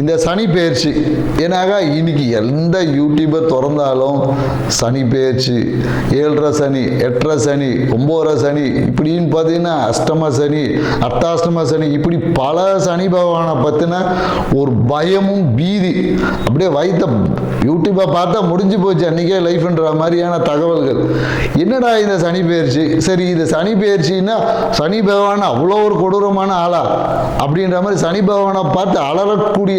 இந்த சனி பெயர்ச்சி ஏன்னாக இன்னைக்கு எந்த யூடியூபை திறந்தாலும் சனி பெயர்ச்சி ஏழரை சனி எட்டரை சனி ஒம்போதரை சனி இப்படின்னு பார்த்தீங்கன்னா அஷ்டம சனி அர்த்தாஷ்டம சனி இப்படி பல சனி பகவானை பற்றின ஒரு பயமும் பீதி. அப்படியே வைத்த யூடியூப்பை பார்த்தா முடிஞ்சு போச்சு அன்றைக்கே லைஃப்ன்ற மாதிரியான தகவல்கள். என்னடா இந்த சனி பெயர்ச்சி சரி இது சனி பெயர்ச்சின்னா சனி பகவான் அவ்வளோ ஒரு கொடூரமான ஆளா? அப்படின்ற மாதிரி சனி பகவானை பார்த்து அலறக்கூடிய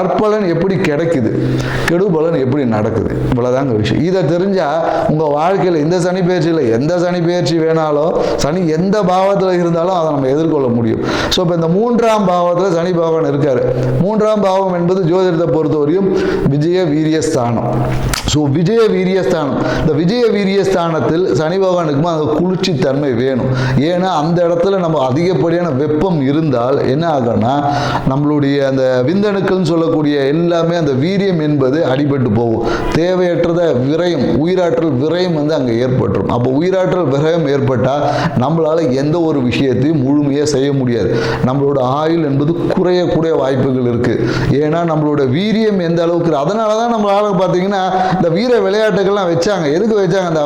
நற்பலன் எப்படி கிடைக்குது? கெடுபலன் எப்படி நடக்குது? இவ்வளோதாங்க விஷயம். இதை தெரிஞ்சால் உங்கள் வாழ்க்கையில் இந்த சனி பயிற்சியில் எந்த சனி பயிற்சி வேணாலும் சனி எந்த பாவத்தில் இருந்தாலும் அதை நம்ம எதிர்கொள்ள முடியும். ஸோ இப்போ இந்த மூன்றாம் பாவத்தில் சனி பகவான் இருக்கார். மூன்றாம் பாவம் என்பது ஜோதிடத்தை பொறுத்தவரையும் விஜய வீரியஸ்தானம் ஸோ விஜய வீரியஸ்தானம் இந்த விஜய வீரியஸ்தானத்தில் சனி பகவானுக்குமா அந்த குளிர்ச்சி தன்மை வேணும். ஏன்னா அந்த இடத்துல நம்ம அதிகப்படியான வெப்பம் இருந்தால் என்ன ஆகும்னா நம்மளுடைய அந்த விந்தணுக்கள்னு சொல்லக்கூடிய எல்லாமே அந்த வீரியம் என்பது அடிபட்டு போகும். தேவையற்றத விரயம் உயிராற்றல் விரயம் வந்து அங்கே ஏற்பட்டுரும். அப்போ உயிராற்றல் விரயம் ஏற்பட்டால் நம்மளால் எந்த ஒரு விஷயத்தையும் முழுமையாக செய்ய முடியாது. நம்மளோட ஆயுள் என்பது குறையக்கூடிய வாய்ப்புகள் இருக்குது ஏன்னா நம்மளோட வீரியம் எந்த அளவுக்கு அதனால தான் நம்மளால் பார்த்தீங்கன்னா இந்த வீர விளையாட்டுகள்லாம் வச்சாங்க. எதுக்கு வச்சாங்க? அந்த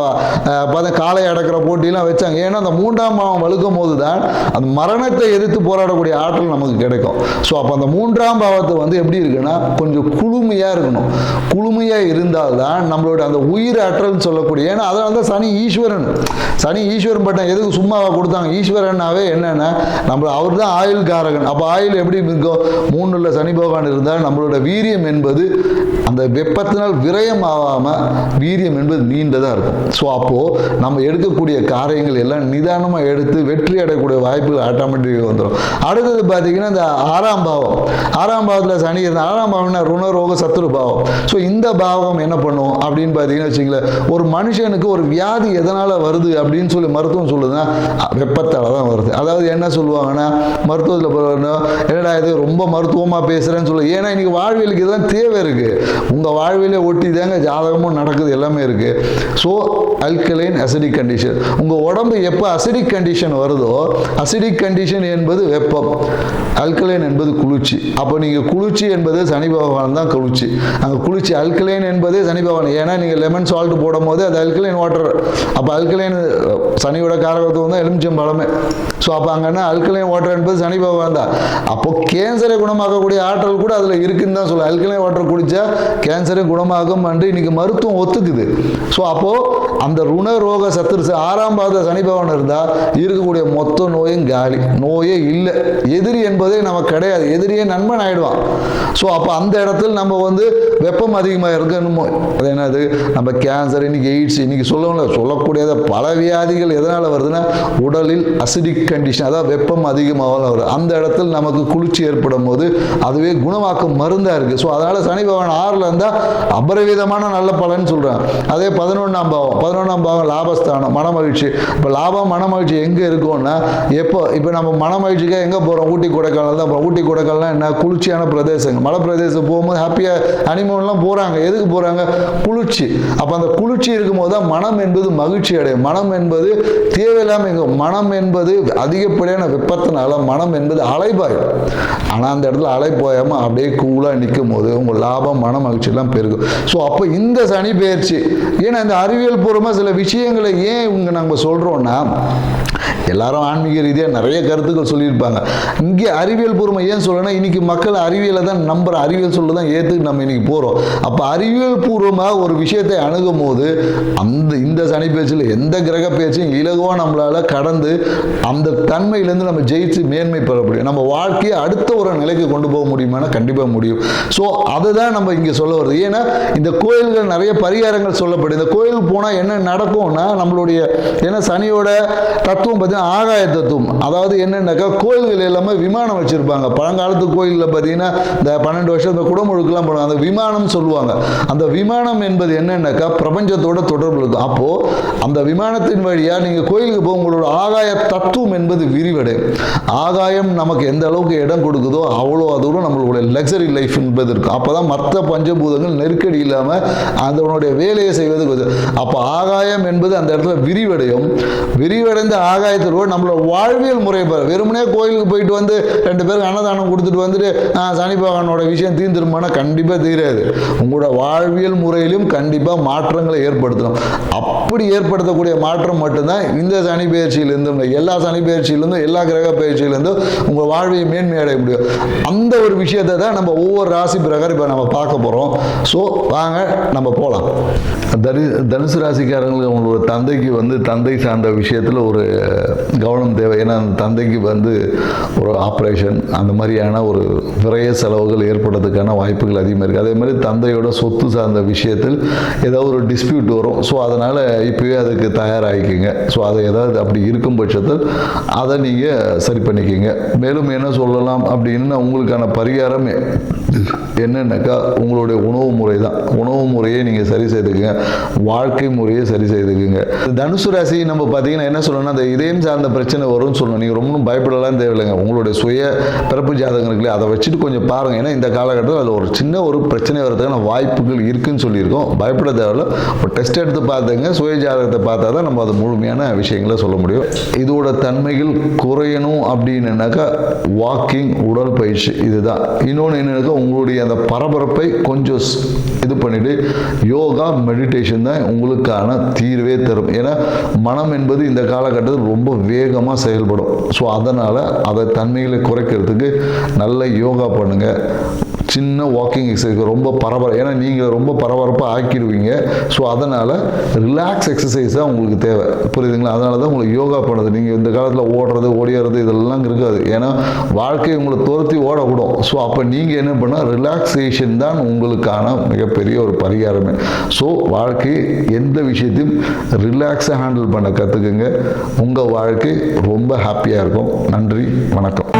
பார்த்தா காளை அடக்கிற போட்டிலாம் வச்சாங்க. ஏன்னா அந்த மூன்றாம் பாவம் வலுக்கும் போது தான் அந்த மரணத்தை எதிர்த்து போராடக்கூடிய ஆற்றல் நமக்கு கிடைக்கும். ஸோ அப்போ அந்த மூன்றாம் பாவத்தை வந்து எப்படி இருக்கு? இருக்குன்னா கொஞ்சம் குளுமையாக இருக்கணும். குளுமையாக இருந்தால்தான் நம்மளோட அந்த உயிர் ஆற்றல்னு சொல்லக்கூடிய ஏன்னா அதனால தான் சனி ஈஸ்வரன். சனி ஈஸ்வரன் பட்டம் எதுக்கு சும்மாவா கொடுத்தாங்க? ஈஸ்வரன்னாவே என்னன்னா நம்ம அவர் தான் ஆயுள் காரகன் அப்போ ஆயுள் எப்படி இருக்கும்? மூணுல சனி பகவான் இருந்தால் நம்மளோட வீரியம் என்பது அந்த வெப்பத்தினால் விரயம் ஆகாமல் வீரியம் என்பது நீண்டதாக இருக்கும். ஸோ அப்போது நம்ம எடுக்கக்கூடிய காரியங்கள் எல்லாம் நிதானமாக எடுத்து வெற்றி அடையக்கூடிய வாய்ப்புகள் ஆட்டோமேட்டிக்காக வந்துடும் அடுத்தது பார்த்தீங்கன்னா இந்த ஆறாம் பாவம். ஆறாம் பாவத்தில் சனி இருந்தால் ஆறாம் பாவம்னா ருணரோக சத்துரு பாவம். ஸோ இந்த பாவம் என்ன பண்ணும் அப்படின்னு பார்த்தீங்கன்னா வச்சுங்களேன் ஒரு மனுஷனுக்கு ஒரு வியாதி எதனால் வருது அப்படின்னு சொல்லி மருத்துவம் சொல்லுதுன்னா வெப்பத்தால் தான் வருது. அதாவது என்ன சொல்லுவாங்கன்னா மருத்துவத்தில் என்னடா இது ரொம்ப மருத்துவமாக பேசுகிறேன்னு சொல்லு. ஏன்னா இன்றைக்கி வாழ்வியலுக்கு இதெல்லாம் தேவை இருக்குது உங்கள் வாழ்வியலே ஒட்டி தாங்க ஜாதகமும் நடக்குது எல்லாமே இருக்குது ஸோ அல்கலைன் அசிடிக் கண்டிஷன் உங்கள் உடம்பு எப்போ அசிடிக் கண்டிஷன் வருதோ அசிடிக் கண்டிஷன் என்பது வெப்பம். அல்கலைன் என்பது குளிர்ச்சி. அப்போ நீங்கள் குளிர்ச்சி என்பது சனி பகவான் தான் குளிச்சு அங்கே குளிச்சு அல்கலைன் என்பதே சனி பகவான். ஏன்னா நீங்கள் லெமன் சால்ட் போடும் போது அது அல்கலைன் வாட்டர் அப்போ அல்கலைன் சனியோட காரகத்துவம் தான் எலுமிச்சம் பழமே. ஸோ அப்போ அங்கன்னா அல்கலைன் வாட்டர் என்பது சனி பகவான் தான். அப்போ கேன்சரை குணமாக்கக்கூடிய ஆற்றல் கூட அதில் இருக்குன்னு தான் சொல்லுவேன் அல்கலைன் வாட்டர் குடித்தா கேன்சரை குணமாகும் என்று இன்னைக்கு மருத்துவம் ஒத்துக்குது. ஸோ அப்போது அந்த ருண ரோக சத்துருசு ஆறாம் பாத சனி பகவான் இருந்தால் இருக்கக்கூடிய மொத்த நோயும் காலி. நோயே இல்லை. எதிரி என்பதே நமக்கு கிடையாது. எதிரியே நண்பன் ஆயிடுவான். ஸோ ஸோ அப்போ அந்த இடத்துல நம்ம வந்து வெப்பம் அதிகமாக இருக்கணுமோ? அது என்னது? நம்ம கேன்சர் இன்னைக்கு எய்ட்ஸ் இன்னைக்கு சொல்லல சொல்லக்கூடியத பல வியாதிகள் எதனால் வருதுன்னா உடலில் அசிடிக் கண்டிஷன் அதாவது வெப்பம் அதிகமாக வருது அந்த இடத்துல நமக்கு குளிர்ச்சி ஏற்படும் போது அதுவே குணமாக்கும் மருந்தாக இருக்குது ஸோ அதனால் சனி பகவான் ஆறில் இருந்தால் அபரிவிதமான நல்ல பலன் சொல்கிறேன் அதே பதினொன்றாம் பாவம். பதினொன்றாம் பாவம் லாபஸ்தானம் மனமகிழ்ச்சி. இப்போ லாபம் மனமகிழ்ச்சி எங்கே இருக்கும்னா எப்போ இப்போ நம்ம மனமகிழ்ச்சிக்காக எங்கே போகிறோம் ஊட்டி கொடைக்கானல் தான் ஊட்டி கொடைக்கானல்னா என்ன? குளிர்ச்சியான பிரதேசங்கள். மலைப்பிரதேசம் போகும்போது ஹாப்பியாக ஹனிமூன்லாம் போகிறாங்க எதுக்கு போகிறாங்க குளிர்ச்சி. அப்போ அந்த குளிர்ச்சி இருக்கும்போது தான் மனம் என்பது மகிழ்ச்சி அடையும். மனம் என்பது தேவையில்லாமல் எங்க மனம் என்பது அதிகப்படியான வெப்பத்தினால மனம் என்பது அலைபாயும். ஆனால் அந்த இடத்துல அலை அப்படியே கூலாக நிற்கும் போது உங்கள் லாபம் மன மகிழ்ச்சியெல்லாம் பெருகும். ஸோ அப்போ இந்த சனி பெயர்ச்சி. ஏன்னா இந்த அறிவியல் பூர்வமாக சில விஷயங்களை ஏன் இவங்க நம்ம சொல்கிறோன்னா எல்லாரும் ஆன்மீக ரீதியாக நிறைய கருத்துக்கள் சொல்லியிருப்பாங்க. இங்கே அறிவியல் பூர்வம் ஏன் சொல்லணும்னா இன்னைக்கு மக்கள் அறிவியலை தான் நம்புற அறிவியல் சொல்ல தான் ஏற்று நம்ம இன்னைக்கு போகிறோம் அப்போ அறிவியல் பூர்வமாக ஒரு விஷயத்தை அணுகும் போது அந்த இந்த சனி பேச்சில் எந்த கிரக பேச்சையும் இலகுவாக நம்மளால் கடந்து அந்த தன்மையிலேருந்து நம்ம ஜெயிச்சு மேன்மை பெற முடியும். நம்ம வாழ்க்கையை அடுத்த ஒரு நிலைக்கு கொண்டு போக முடியுமானா கண்டிப்பாக முடியும். ஸோ அதுதான் நம்ம இங்கே சொல்ல வருது ஏன்னா இந்த கோயில்கள் நிறைய பரிகாரங்கள் சொல்லப்படுது. இந்த கோயிலுக்கு போனால் என்ன நடக்கும்னா நம்மளுடைய ஏன்னா சனியோட தத்துவம் பார்த்தீங்கன்னா ஆகாய தத்துவம் அதாவது என்னன்னாக்கா கோயில்கள் எல்லாமே விமானம் வச்சுருப்பாங்க. பழங்காலத்து கோயிலில் பார்த்தீங்கன்னா இந்த பன்னெண்டு வருஷம் இந்த குடமுழுக்கெல்லாம் போடுவாங்க அந்த விமானம் சொல்லுவாங்க. அந்த விமானம் என்பது என்னன்னாக்கா பிரபஞ்சத்தோட தொடர்பு இருக்கும் அப்போது அந்த விமானத்தின் வழியாக நீங்கள் கோயிலுக்கு போக உங்களோட ஆகாய தத்துவம் என்பது விரிவடையும். ஆகாயம் நமக்கு எந்த அளவுக்கு இடம் கொடுக்குதோ அவ்வளோ தூரம் நம்மளுடைய லக்ஸரி லைஃப் என்பது இருக்கும். அப்போ தான் மற்ற பஞ்சபூதங்கள் நெருக்கடி இல்லாமல் அதனுடைய வேலையை செய்வது அப்போ ஆகாயம் என்பது அந்த இடத்துல விரிவடையும். விரிவடைந்த ஆகாயத்தோடு நம்மளோட வாழ்வியல் முறை பாரு. வெறுமனே கோயிலுக்கு போயிட்டு வந்து ரெண்டு பேருக்கு அன்னதானம் கொடுத்துட்டு வந்துட்டு சனி பகவானோட விஷயம் தீர்ந்துருமானா கண்டிப்பாக தீராது. உங்களோட வாழ்வியல் முறையிலும் கண்டிப்பாக மாற்றங்களை ஏற்படுத்தணும். அப்படி ஏற்படுத்தக்கூடிய மாற்றம் மட்டும்தான் இந்த சனி பயிற்சியிலிருந்தும் எல்லா சனி பயிற்சியிலிருந்தும் எல்லா கிரக பயிற்சியிலிருந்தும் உங்கள் வாழ்வியை மேன்மை அடைய முடியும். அந்த ஒரு விஷயத்தை தான் நம்ம ஒவ்வொரு ராசி பிரகாரம் இப்போ நம்ம பார்க்க போகிறோம் ஸோ வாங்க நம்ம போகலாம் தனு தனுசு ராசிக்காரங்களுக்கு அவங்களோட தந்தைக்கு வந்து தந்தை சார்ந்த விஷயத்தில் ஒரு கவனம் தேவை. ஏன்னா அந்த தந்தைக்கு வந்து ஒரு ஆப்ரேஷன் அந்த மாதிரியான ஒரு விரைய செலவுகள் ஏற்படுறதுக்கான வாய்ப்புகள் அதிகமாக இருக்குது அதே மாதிரி தந்தையோட சொத்து சார்ந்த விஷயத்தில் ஏதாவது ஒரு டிஸ்பியூட் வரும். ஸோ அதனால் இப்போவே அதுக்கு தயாராகிக்குங்க. ஸோ அதை ஏதாவது அப்படி இருக்கும் பட்சத்தில் அதை நீங்கள் சரி பண்ணிக்கிங்க. மேலும் என்ன சொல்லலாம் அப்படின்னு உங்களுக்கான பரிகாரம் என்னென்னாக்கா உங்களுடைய உணவு முறை தான். உணவு முறையை நீங்கள் சரி செய்துக்குங்க. வாழ்க்கை முறையை சரி செய்துக்குங்க. தனுசு ராசி நம்ம பார்த்தீங்கன்னா என்ன சொல்லணும்னா அந்த இதயம் சார்ந்த பிரச்சனை வரும்னு சொல்லணும். நீங்கள் ரொம்ப பயப்படலாம் தேவையில்லைங்க. உங்களுடைய சுய பிறப்பு ஜாதகம் இருக்குல்ல அதை வச்சுட்டு கொஞ்சம் பாருங்கள் ஏன்னா இந்த காலகட்டத்தில் அதில் ஒரு சின்ன ஒரு பிரச்சனை வரதுக்கான வாய்ப்புகள் இருக்குன்னு சொல்லியிருக்கோம். பயப்பட தேவையில்ல. ஒரு டெஸ்ட் எடுத்து பார்த்துங்க. சுய ஜாதகத்தை பார்த்தா தான் நம்ம அது முழுமையான விஷயங்களை சொல்ல முடியும். இதோட தன்மைகள் குறையணும் அப்படின்னாக்கா வாக்கிங் உடல் பயிற்சி இதுதான். இன்னொன்று என்னன்னாக்கா உங்களுடைய அந்த பரபரப்பை கொஞ்சம் இது பண்ணிட்டு யோகா மெடிடேஷன் தான் உங்களுக்கான தீர்வே தரும். ஏன்னா மனம் என்பது இந்த காலகட்டத்தில் ரொம்ப வேகமாக செயல்படும். ஸோ அதனால் அதை தன்மைகளை குறைக்கிறதுக்கு நல்ல யோகா பண்ணுங்கள் சின்ன வாக்கிங் எக்ஸசைஸ் ரொம்ப பரபர ஏன்னா நீங்கள் ரொம்ப பரபரப்பாக ஆக்கிடுவீங்க. ஸோ அதனால் ரிலாக்ஸ் எக்ஸசைஸ் தான் உங்களுக்கு தேவை. புரியுதுங்களா? அதனால தான் உங்களுக்கு யோகா பண்ணுறது நீங்கள் இந்த காலத்தில் ஓடுறது ஓடிடுறது இதெல்லாம் இருக்காது. ஏன்னா வாழ்க்கை உங்களை துரத்தி ஓடக்கூடும். ஸோ அப்போ நீங்கள் என்ன பண்ணால் ரிலாக்ஸேஷன் தான் உங்களுக்கான மிகப்பெரிய ஒரு பரிகாரமே. ஸோ வாழ்க்கை எந்த விஷயத்தையும் ரிலாக்ஸாக ஹேண்டில் பண்ண கற்றுக்குங்க உங்கள் வாழ்க்கை ரொம்ப ஹாப்பியாக இருக்கும். நன்றி வணக்கம்.